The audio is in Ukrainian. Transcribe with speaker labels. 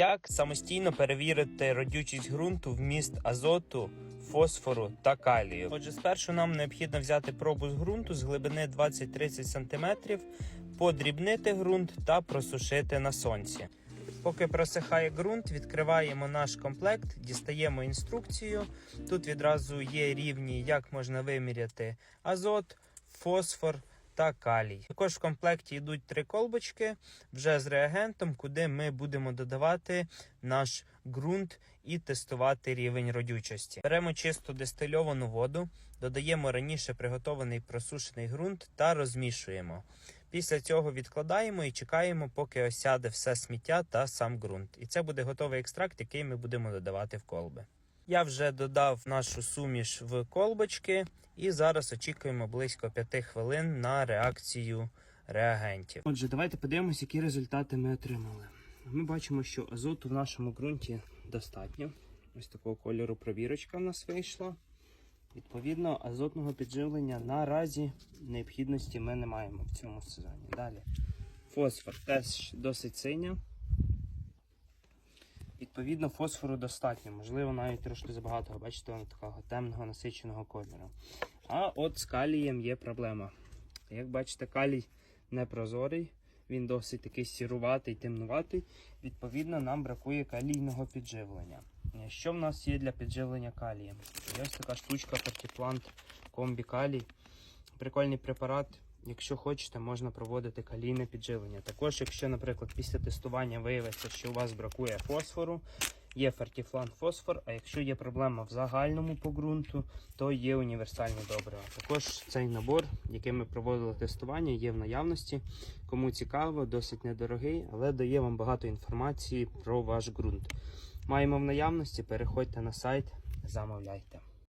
Speaker 1: Як самостійно перевірити родючість ґрунту вміст азоту, фосфору та калію? Отже, спершу нам необхідно взяти пробу з ґрунту з глибини 20-30 см, подрібнити ґрунт та просушити на сонці. Поки просихає ґрунт, відкриваємо наш комплект, дістаємо інструкцію. Тут відразу є рівні, як можна виміряти азот, фосфор та калій. Також в комплекті йдуть три колбочки вже з реагентом, куди ми будемо додавати наш ґрунт і тестувати рівень родючості. Беремо чисто дистильовану воду, додаємо раніше приготований просушений ґрунт та розмішуємо. Після цього відкладаємо і чекаємо, поки осяде все сміття та сам ґрунт. І це буде готовий екстракт, який ми будемо додавати в колби. Я вже додав нашу суміш в колбочки, і зараз очікуємо близько 5 хвилин на реакцію реагентів. Отже, давайте подивимося, які результати ми отримали. Ми бачимо, що азоту в нашому ґрунті достатньо. Ось такого кольору провірочка в нас вийшла. Відповідно, азотного підживлення наразі необхідності ми не маємо в цьому сезоні. Далі. Фосфор теж досить синя. Відповідно, фосфору достатньо, можливо, навіть трошки забагато, бачите, воно такого темного насиченого кольору. А от з калієм є проблема. Як бачите, калій непрозорий, він досить такий сіруватий, темнуватий. Відповідно, нам бракує калійного підживлення. Що в нас є для підживлення калієм? Є ось така штучка Fertiplant Комбі Калій. Прикольний препарат. Якщо хочете, можна проводити калійне підживлення. Також, якщо, наприклад, після тестування виявиться, що у вас бракує фосфору, є фертіфлан фосфор, а якщо є проблема в загальному по ґрунту, то є універсальні добрива. Також цей набор, яким ми проводили тестування, є в наявності. Кому цікаво, досить недорогий, але дає вам багато інформації про ваш ґрунт. Маємо в наявності, переходьте на сайт, замовляйте.